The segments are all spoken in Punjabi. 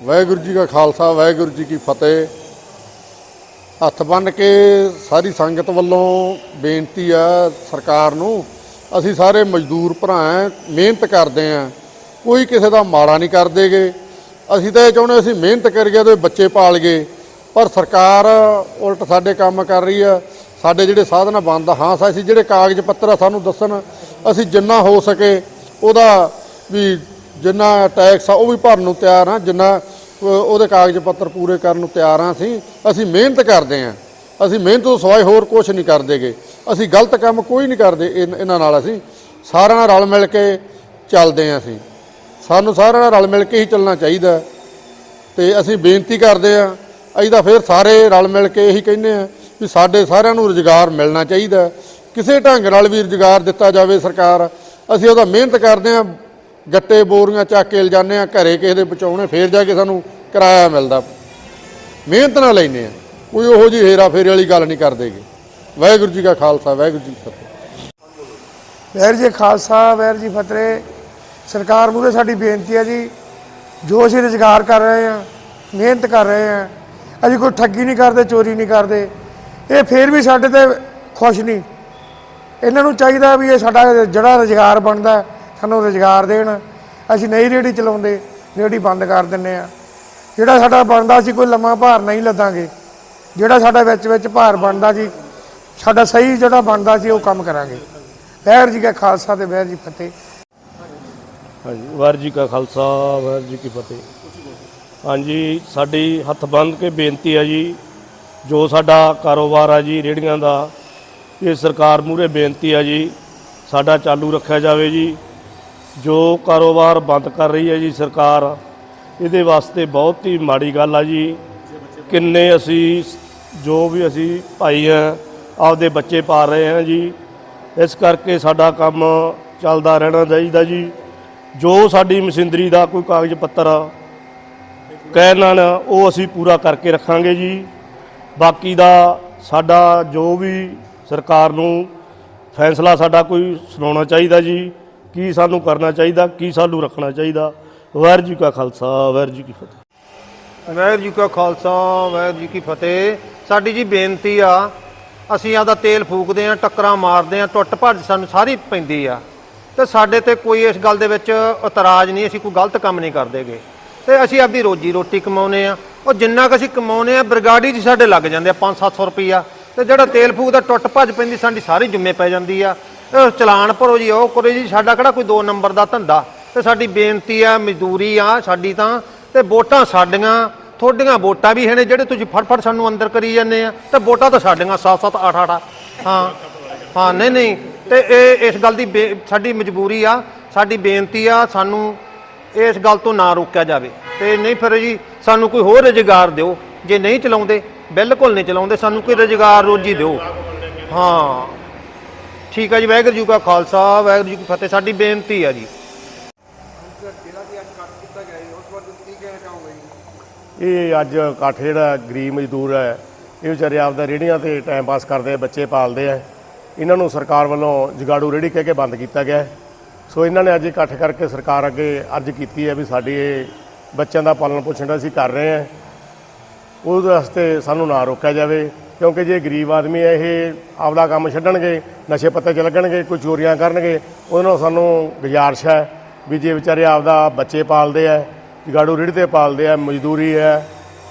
ਵਾਹਿਗੁਰੂ ਜੀ ਕਾ ਖਾਲਸਾ, ਵਾਹਿਗੁਰੂ ਜੀ ਕੀ ਫਤਿਹ। ਹੱਥ ਬੰਨ ਕੇ ਸਾਰੀ ਸੰਗਤ ਵੱਲੋਂ ਬੇਨਤੀ ਆ ਸਰਕਾਰ ਨੂੰ, ਅਸੀਂ ਸਾਰੇ ਮਜ਼ਦੂਰ ਭਰਾ ਮਿਹਨਤ ਕਰਦੇ ਆਂ। ਕੋਈ ਕਿਸੇ ਦਾ ਮਾੜਾ ਨਹੀਂ ਕਰਦੇਗੇ ਅਸੀਂ ਤਾਂ ਇਹ ਚਾਹੁੰਦੇ ਅਸੀਂ ਮਿਹਨਤ ਕਰੀਏ ਤੇ ਬੱਚੇ ਪਾਲ ਗਏ। ਪਰ ਸਰਕਾਰ ਉਲਟ ਸਾਡੇ ਕੰਮ ਕਰ ਰਹੀ ਆ। ਸਾਡੇ ਜਿਹੜੇ ਸਾਧਨ ਬੰਦ ਹਾਂ ਅਸੀਂ ਜਿਹੜੇ ਕਾਗਜ਼ ਪੱਤਰ ਆ ਸਾਨੂੰ ਦੱਸਣ, ਅਸੀਂ ਜਿੰਨਾ ਹੋ ਸਕੇ ਉਹਦਾ ਵੀ ਜਿੰਨਾ ਟੈਕਸ ਆ, ਉਹ ਵੀ ਭਰਨ ਨੂੰ ਤਿਆਰ ਆ ਜਿੰਨਾ ਉਹਦੇ ਕਾਗਜ਼ ਪੱਤਰ ਪੂਰੇ ਕਰਨ ਨੂੰ ਤਿਆਰ ਆ ਅਸੀਂ। ਅਸੀਂ ਮਿਹਨਤ ਕਰਦੇ ਆ ਅਸੀਂ ਮਿਹਨਤ ਤੋਂ ਸਿਵਾਏ ਹੋਰ ਕੁਝ ਨਹੀਂ ਕਰਦੇਗੇ ਅਸੀਂ ਗਲਤ ਕੰਮ ਕੋਈ ਨਹੀਂ ਕਰਦੇ ਇਨ- ਇਹਨਾਂ ਨਾਲ ਅਸੀਂ। ਸਾਰਿਆਂ ਨਾਲ ਰਲ ਮਿਲ ਕੇ ਚੱਲਦੇ ਆ ਅਸੀਂ। ਸਾਨੂੰ ਸਾਰਿਆਂ ਨਾਲ ਰਲ ਮਿਲ ਕੇ ਹੀ ਚੱਲਣਾ ਚਾਹੀਦਾ। ਤੇ ਅਸੀਂ ਬੇਨਤੀ ਕਰਦੇ ਆ ਅਸੀਂ ਤਾਂ ਫਿਰ ਸਾਰੇ ਰਲ ਮਿਲ ਕੇ ਇਹੀ ਕਹਿੰਦੇ ਆ ਵੀ ਸਾਡੇ ਸਾਰਿਆਂ ਨੂੰ ਰੁਜ਼ਗਾਰ ਮਿਲਣਾ ਚਾਹੀਦਾ। ਕਿਸੇ ਢੰਗ ਨਾਲ ਵੀ ਰੁਜ਼ਗਾਰ ਦਿੱਤਾ ਜਾਵੇ ਸਰਕਾਰ। ਅਸੀਂ ਉਹਦਾ ਮਿਹਨਤ ਕਰਦੇ ਆ ਗੱਟੇ ਬੋਰੀਆਂ ਚੱਕ ਕੇ ਲਿਜਾਨੇ ਆ, ਘਰੇ ਕਿਸੇ ਦੇ ਬਚਾਉਣੇ, ਫੇਰ ਜਾ ਕੇ ਸਾਨੂੰ ਕਿਰਾਇਆ ਮਿਲਦਾ। ਮਿਹਨਤ ਨਾਲ ਲੈਨੇ ਆ। ਕੋਈ ਉਹੋ ਜੀ ਹੇਰਾ ਫੇਰੇ ਵਾਲੀ ਗੱਲ ਨਹੀਂ ਕਰਦੇਗੇ ਵਾਹਿਗੁਰੂ ਜੀ ਕਾ ਖਾਲਸਾ, ਵਾਹਿਗੁਰੂ ਜੀ ਕੀ ਫਤਿਹ। ਵੈਰ ਜੀ ਖਾਲਸਾ ਵੈਰ ਜੀ ਫਤਿਹ। ਸਰਕਾਰ ਮੂਹਰੇ ਸਾਡੀ ਬੇਨਤੀ ਹੈ ਜੀ ਜੋ ਅਸੀਂ ਰੁਜ਼ਗਾਰ ਕਰ ਰਹੇ ਹਾਂ ਮਿਹਨਤ ਕਰ ਰਹੇ ਹਾਂ ਅਸੀਂ ਕੋਈ ਠੱਗੀ ਨਹੀਂ ਕਰਦੇ, ਚੋਰੀ ਨਹੀਂ ਕਰਦੇ। ਇਹ ਫੇਰ ਵੀ ਸਾਡੇ ਤੇ ਖੁਸ਼ ਨਹੀਂ। ਇਹਨਾਂ ਨੂੰ ਚਾਹੀਦਾ ਵੀ ਇਹ ਸਾਡਾ ਜਿਹੜਾ ਰੁਜ਼ਗਾਰ ਬਣਦਾ ਸਾਨੂੰ ਰੁਜ਼ਗਾਰ ਦੇਣ, ਅਸੀਂ ਨਹੀਂ ਰੇੜੀ ਚਲਾਉਂਦੇ ਰੇੜੀ ਬੰਦ ਕਰ ਦਿੰਨੇ ਆ ਜਿਹੜਾ ਸਾਡਾ ਬਣਦਾ ਸੀ, ਕੋਈ ਲੰਮਾ ਭਾਰ ਨਹੀਂ ਲੱਦਾਂਗੇ। ਜਿਹੜਾ ਸਾਡਾ ਵਿੱਚ ਵਿੱਚ ਭਾਰ ਬਣਦਾ ਜੀ ਸਾਡਾ ਸਹੀ ਜਿਹੜਾ ਬਣਦਾ ਸੀ, ਉਹ ਕੰਮ ਕਰਾਂਗੇ। ਵੈਰ ਜੀ ਕਾ ਖਾਲਸਾ ਤੇ ਵੈਰ ਜੀ ਫਤਿਹ। ਹਾਂਜੀ, ਵਾਹਿਗੁਰੂ ਜੀ ਕਾ ਖਾਲਸਾ, ਵਾਹਿਗੁਰੂ ਜੀ ਕੀ ਫਤਿਹ। ਹਾਂਜੀ, ਸਾਡੀ ਹੱਥ ਬੰਨ੍ਹ ਕੇ ਬੇਨਤੀ ਹੈ ਜੀ, ਜੋ ਸਾਡਾ ਕਾਰੋਬਾਰ ਆ ਜੀ ਰੇੜੀਆਂ ਦਾ, ਇਹ ਸਰਕਾਰ ਮੂਹਰੇ ਬੇਨਤੀ ਆ ਜੀ, ਸਾਡਾ ਚਾਲੂ ਰੱਖਿਆ ਜਾਵੇ ਜੀ। ਜੋ ਕਾਰੋਬਾਰ ਬੰਦ ਕਰ ਰਹੀ ਹੈ ਜੀ ਸਰਕਾਰ, ਇਹਦੇ ਵਾਸਤੇ ਬਹੁਤ ਹੀ ਮਾੜੀ ਗੱਲ ਆ ਜੀ। ਕਿੰਨੇ ਅਸੀਂ, ਜੋ ਵੀ ਅਸੀਂ ਭਾਈ ਆ ਆਪਦੇ ਬੱਚੇ ਪਾਲ ਰਹੇ ਹਾਂ ਜੀ। ਇਸ ਕਰਕੇ ਸਾਡਾ ਕੰਮ ਚੱਲਦਾ ਰਹਿਣਾ ਚਾਹੀਦਾ ਜੀ। ਜੋ ਸਾਡੀ ਮਸ਼ੀਨਰੀ ਦਾ ਕੋਈ ਕਾਗਜ਼ ਪੱਤਰ ਕਹਿਣਾ ਨਾਲ ਉਹ ਅਸੀਂ ਪੂਰਾ ਕਰਕੇ ਰੱਖਾਂਗੇ ਜੀ। ਬਾਕੀ ਦਾ ਸਾਡਾ ਜੋ ਵੀ ਸਰਕਾਰ ਨੂੰ ਫੈਸਲਾ ਸਾਡਾ ਕੋਈ ਸੁਣਾਉਣਾ ਚਾਹੀਦਾ ਜੀ। ਕੀ ਸਾਨੂੰ ਕਰਨਾ ਚਾਹੀਦਾ, ਕੀ ਸਾਨੂੰ ਰੱਖਣਾ ਚਾਹੀਦਾ? ਵਾਹਿਗੁਰੂ ਜੀ ਕਾ ਖਾਲਸਾ, ਵਾਹਿਗੁਰੂ ਜੀ ਕੀ ਫਤਿਹ। ਵਾਹਿਗੁਰੂ ਜੀ ਕਾ ਖਾਲਸਾ, ਵਾਹਿਗੁਰੂ ਜੀ ਕੀ ਫਤਿਹ। ਸਾਡੀ ਜੀ ਬੇਨਤੀ ਆ, ਅਸੀਂ ਆਪਦਾ ਤੇਲ ਫੂਕਦੇ ਆ, ਟੱਕਰਾਂ ਮਾਰਦੇ ਆ, ਟੁੱਟ ਭੱਜ ਸਾਨੂੰ ਸਾਰੀ ਪੈਂਦੀ ਆ। ਤੇ ਸਾਡੇ ਤੇ ਕੋਈ ਇਸ ਗੱਲ ਦੇ ਵਿੱਚ ਇਤਰਾਜ਼ ਨਹੀਂ, ਅਸੀਂ ਕੋਈ ਗਲਤ ਕੰਮ ਨਹੀਂ ਕਰਦੇਗੇ। ਤੇ ਅਸੀਂ ਆਪਦੀ ਰੋਜੀ ਰੋਟੀ ਕਮਾਉਨੇ ਆ। ਉਹ ਜਿੰਨਾ ਕੁ ਅਸੀਂ ਕਮਾਉਨੇ ਆ, ਬਰਗਾੜੀ 'ਚ ਸਾਡੇ ਲੱਗ ਜਾਂਦੇ ਆ 5-700 ਰੁਪਈਆ। ਤੇ ਜਿਹੜਾ ਤੇਲ ਫੂਕਦਾ, ਟੁੱਟ ਭੱਜ ਪੈਂਦੀ, ਸਾਡੀ ਸਾਰੀ ਜੁੰਮੇ ਪੈ ਜਾਂਦੀ ਆ। ਇਹ ਚਲਾਨ ਭਰੋ ਜੀ, ਉਹ ਕਰੋ ਜੀ, ਸਾਡਾ ਕਿਹੜਾ ਕੋਈ 2 ਨੰਬਰ ਦਾ ਧੰਦਾ? ਤੇ ਸਾਡੀ ਬੇਨਤੀ ਆ, ਮਜ਼ਦੂਰੀ ਆ, ਸਾਡੀ ਤਾਂ, ਤੇ ਵੋਟਾਂ ਸਾਡੀਆਂ, ਤੁਹਾਡੀਆਂ ਵੋਟਾਂ ਵੀ ਹੈ ਨੇ ਜਿਹੜੇ ਤੁਸੀਂ ਫਟਫਟ ਸਾਨੂੰ ਅੰਦਰ ਕਰੀ ਜਾਂਦੇ ਆ, ਤੇ ਵੋਟਾਂ ਤਾਂ ਸਾਡੀਆਂ 7 7 8 8 ਹਾਂ ਹਾਂ, ਨਹੀਂ ਨਹੀਂ, ਤੇ ਇਹ, ਇਸ ਗੱਲ ਦੀ ਬੇ- ਸਾਡੀ ਮਜਬੂਰੀ ਆ, ਸਾਡੀ ਬੇਨਤੀ ਆ, ਸਾਨੂੰ ਇਸ ਗੱਲ ਤੋਂ ਨਾ ਰੋਕਿਆ ਜਾਵੇ। ਤੇ ਨਹੀਂ ਫਿਰ ਜੀ, ਸਾਨੂੰ ਕੋਈ ਹੋਰ ਰੁਜ਼ਗਾਰ ਦਿਓ, ਜੇ ਨਹੀਂ ਚਲਾਉਂਦੇ, ਬਿਲਕੁਲ ਨਹੀਂ ਚਲਾਉਂਦੇ, ਸਾਨੂੰ ਕੋਈ ਰੁਜ਼ਗਾਰ ਰੋਜੀ ਦਿਓ। ਹਾਂ। ਠੀਕ ਆ ਜੀ, ਵਾਹਿਗੁਰੂ ਜੀ ਕਾ ਖਾਲਸਾ, ਵਾਹਿਗੁਰੂ ਜੀ ਕੀ ਫਤਿਹ। ਸਾਡੀ ਬੇਨਤੀ ਆ ਜੀ। ਇਹ ਅੱਜ ਇਕੱਠ ਜਿਹੜਾ ਗਰੀਬ ਮਜ਼ਦੂਰ ਹੈ, ਇਹ ਵਿਚਾਰੇ ਆਪਦਾ ਰੇੜੀਆਂ ਤੇ ਟਾਈਮ ਪਾਸ ਕਰਦੇ ਆ, ਬੱਚੇ ਪਾਲਦੇ ਆ। ਇਹਨਾਂ ਨੂੰ ਸਰਕਾਰ ਵੱਲੋਂ ਜਗਾੜੂ ਰੇੜੀ ਕਹਿ ਕੇ ਬੰਦ ਕੀਤਾ ਗਿਆ। ਸੋ ਇਹਨਾਂ ਨੇ ਅੱਜ ਇਕੱਠ ਕਰਕੇ ਸਰਕਾਰ ਅੱਗੇ ਅਰਜ਼ ਕੀਤੀ ਹੈ ਵੀ ਸਾਡੀ ਬੱਚਿਆਂ ਦਾ ਪਾਲਣ ਪੋਸ਼ਣ ਅਸੀਂ ਕਰ ਰਹੇ ਹਾਂ, ਉਹਦੇ ਵਾਸਤੇ ਸਾਨੂੰ ਨਾ ਰੋਕਿਆ ਜਾਵੇ। ਕਿਉਂਕਿ ਜੇ ਗਰੀਬ ਆਦਮੀ ਹੈ ਇਹ ਆਪਦਾ ਕੰਮ ਛੱਡਣਗੇ, ਨਸ਼ੇ ਪੱਤੇ 'ਚ ਲੱਗਣਗੇ, ਕੋਈ ਚੋਰੀਆਂ ਕਰਨਗੇ ਉਹਨਾਂ ਨੂੰ ਸਾਨੂੰ ਗੁਜ਼ਾਰਿਸ਼ ਹੈ ਵੀ ਜੇ ਵਿਚਾਰੇ ਆਪਦਾ ਬੱਚੇ ਪਾਲਦੇ ਆ, ਜਗਾੜੂ ਰੀੜ ਤੇ ਪਾਲਦੇ ਆ, ਮਜ਼ਦੂਰੀ ਹੈ,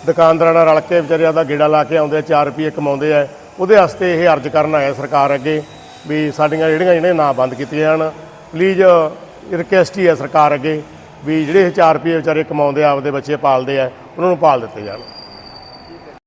ਦੁਕਾਨਦਾਰਾਂ ਨਾਲ ਰਲ ਕੇ ਵਿਚਾਰੇ ਆਪਦਾ ਗੇੜਾ ਲਾ ਕੇ ਆਉਂਦੇ ਆ 4 ਰੁਪਏ ਕਮਾਉਂਦੇ ਆ, ਉਹਦੇ ਵਾਸਤੇ ਇਹ ਅਰਜ਼ ਕਰਨ ਆਇਆ ਸਰਕਾਰ ਅੱਗੇ ਵੀ ਸਾਡੀਆਂ ਜਿਹੜੀਆਂ ਜਿਹੜੀਆਂ ਨਾ ਬੰਦ ਕੀਤੀਆਂ ਜਾਣ। ਪਲੀਜ਼ ਰਿਕਵੈਸਟ ਹੀ ਹੈ ਸਰਕਾਰ ਅੱਗੇ ਵੀ ਜਿਹੜੇ ਇਹ 4 ਰੁਪਏ ਵਿਚਾਰੇ ਕਮਾਉਂਦੇ ਆ, ਆਪਦੇ ਬੱਚੇ ਪਾਲਦੇ ਆ, ਉਹਨਾਂ ਨੂੰ ਪਾਲ ਦਿੱਤੇ ਜਾਣ।